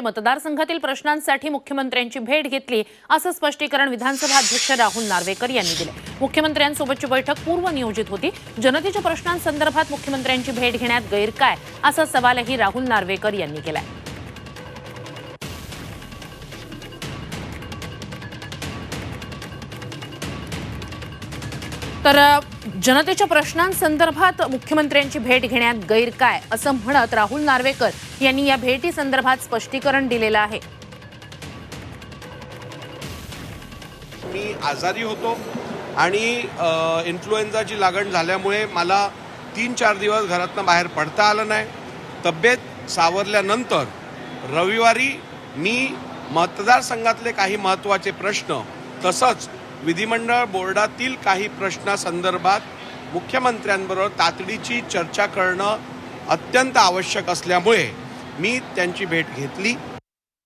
म्हणजे मतदारसंघातील प्रश्नांसाठी मुख्यमंत्र्यांची भेट घेतली असं स्पष्टीकरण विधानसभा अध्यक्ष राहुल नार्वेकर यांनी दिले. मुख्यमंत्र्यांसोबतची बैठक पूर्वनियोजित होती. जनतेच्या प्रश्नांसंदर्भात मुख्यमंत्र्यांची भेट घेण्यात गैर काय असा सवालही राहुल नार्वेकर यांनी केलाय. तर जनतेच्या प्रश्नांसंदर्भात मुख्यमंत्र्यांची भेट घेण्यात गैर काय असं म्हणत राहुल नार्वेकर यांनी या भेटी संदर्भात स्पष्टीकरण दिलेलं आहे. मी आजारी होतो आणि इन्फ्लुएन्झाची लागण झाल्यामुळे मला तीन चार दिवस घरातनं बाहेर पडता आलं नाही. तब्येत सावरल्यानंतर रविवारी मी मतदारसंघातले काही महत्त्वाचे प्रश्न तसंच विधिमंडळ बोर्डातील काही प्रश्नासंदर्भात मुख्यमंत्र्यांबरोबर तातडीची चर्चा करणं अत्यंत आवश्यक असल्यामुळे मी त्यांची भेट घेतली.